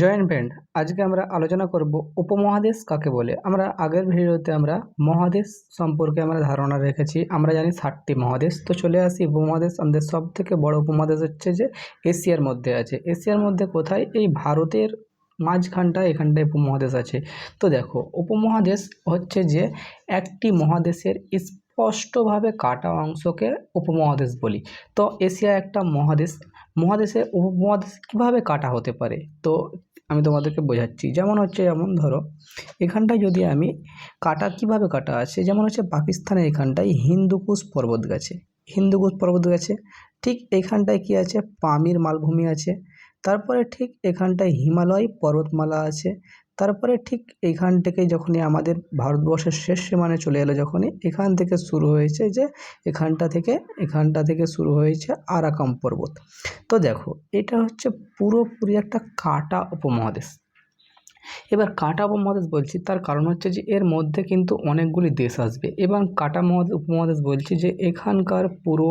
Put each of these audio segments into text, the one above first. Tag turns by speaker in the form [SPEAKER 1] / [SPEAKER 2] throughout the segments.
[SPEAKER 1] Joint band, আজকে আমরা আলোচনা করব উপমহাদেশ কাকে বলে? আমরা আগের ভিডিওতে আমরা মহাদেশ সম্পর্কে আমরা ধারণা রেখেছি, আমরা জানি ষাটটি মহাদেশ। তো চলে আসি, উপমহাদেশ আমাদের সব থেকে বড় উপমহাদেশ হচ্ছে যে এশিয়ার মধ্যে আছে। এশিয়ার মধ্যে কোথায়? এই ভারতের মাঝখানটায়, এখানটায় উপমহাদেশ আছে। তো দেখো, উপমহাদেশ হচ্ছে যে একটি মহাদেশের স্পষ্টভাবে কাটা অংশকে উপমহাদেশ বলি। তো এশিয়া একটা মহাদেশ মহাদেশে উপমহাদেশ কীভাবে কাটা হতে পারে? তো আমি তোমাদেরকে বোঝাচ্ছি। যেমন হচ্ছে, যেমন ধরো, এখানটায় যদি আমি কাটা কীভাবে কাটা আছে, যেমন হচ্ছে পাকিস্তানের এখানটায় হিন্দুকুশ পর্বত গেছে। হিন্দুকুশ পর্বত গেছে। ঠিক এখানটায় কি আছে? পামির মালভূমি আছে। তারপরে ঠিক এখানটায় হিমালয় পর্বতমালা আছে। তারপরে ঠিক এইখান থেকে যখনই আমাদের ভারতবর্ষের শেষ সীমানে চলে এলো যখনই, এখান থেকে শুরু হয়েছে যে এখানটা থেকে এখানটা থেকে শুরু হয়েছে আরাকাম পর্বত। তো দেখো, এটা হচ্ছে পুরোপুরি একটা কাটা উপমহাদেশ। এবার কাটা উপমহাদেশ বলছি, তার কারণ হচ্ছে যে এর মধ্যে কিন্তু অনেকগুলি দেশ আসবে। এবং কাটা মহাদেশ উপমহাদেশ বলছি যে এখানকার পুরো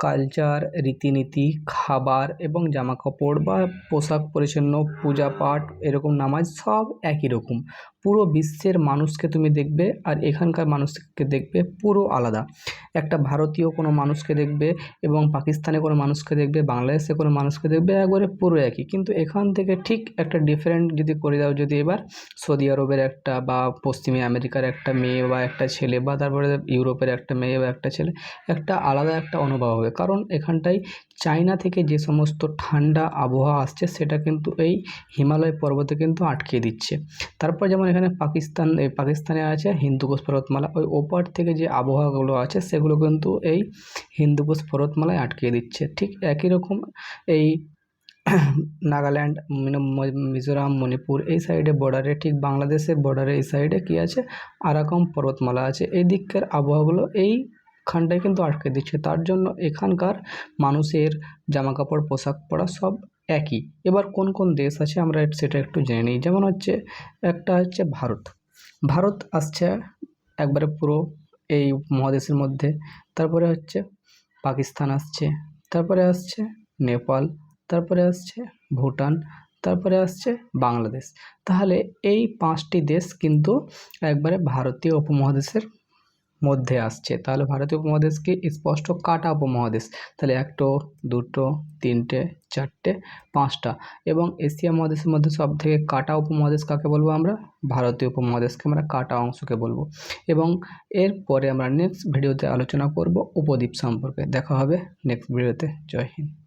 [SPEAKER 1] কালচার, রীতিনীতি, খাবার এবং জামা কাপড় বা পোশাক পরিচ্ছন্ন পূজা পাঠ, এরকম নামাজ সব একই রকম। পুরো বিশ্বের মানুষকে তুমি দেখবে আর এখানকার মানুষকে দেখবে পুরো আলাদা। একটা ভারতীয় কোনো মানুষকে দেখবে এবং পাকিস্তানে কোনো মানুষকে দেখবে, বাংলাদেশে কোনো মানুষকে দেখবে, একবারে পুরো একই। কিন্তু এখান থেকে ঠিক একটা ডিফারেন্ট যদি করে দাও যদি এবার সৌদি আরবের একটা বা পশ্চিমী আমেরিকার একটা মেয়ে বা একটা ছেলে বা তারপরে ইউরোপের একটা মেয়ে বা একটা ছেলে, একটা আলাদা একটা অনুভব হবে। কারণ এখানটায় চায়না থেকে যে সমস্ত ঠান্ডা আবহাওয়া আসছে, সেটা কিন্তু এই হিমালয় পর্বতে কিন্তু আটকে দিচ্ছে। তারপর যেমন এখানে পাকিস্তান পাকিস্তানে আছে হিন্দুকুশ পর্বতমালা। ওই ওপার থেকে যে আবহাওয়াগুলো আছে, সেগুলো কিন্তু এই হিন্দুকুশ পর্বতমালায় আটকে দিচ্ছে। ঠিক একই রকম এই নাগাল্যান্ড মিজোরাম, মণিপুর এই সাইডে বর্ডারে ঠিক বাংলাদেশের বর্ডারে এই সাইডে কী আছে? আরাকম পর্বতমালা আছে। এই দিককার আবহাওয়াগুলো এই খানটায় কিন্তু আটকে দিচ্ছে। তার জন্য এখানকার মানুষের জামা কাপড় পোশাক পরা সব একই। এবার কোন কোন দেশ আছে আমরা সেটা একটু জেনে নিই। যেমন হচ্ছে, একটা হচ্ছে ভারত। ভারত আসছে একবারে পুরো এই মহাদেশের মধ্যে। তারপরে হচ্ছে পাকিস্তান আসছে। তারপরে আসছে নেপাল। তারপরে আসছে ভুটান। তারপরে আসছে বাংলাদেশ। তাহলে এই পাঁচটি দেশ কিন্তু একবারে ভারতীয় উপমহাদেশের মধ্যে আসছে। তাহলে ভারতীয় উপমহাদেশকে স্পষ্ট কাটা উপমহাদেশ। তাহলে একটো, দুটো, তিনটে, চারটে, পাঁচটা এবং এশিয়া মহাদেশের মধ্যে সব থেকে কাটা উপমহাদেশ কাকে বলব আমরা? ভারতীয় উপমহাদেশকে আমরা কাটা অংশকে বলব। এবং এরপরে আমরা নেক্সট ভিডিওতে আলোচনা করব উপদ্বীপ সম্পর্কে। দেখা হবে নেক্সট ভিডিওতে জয় হিন্দ।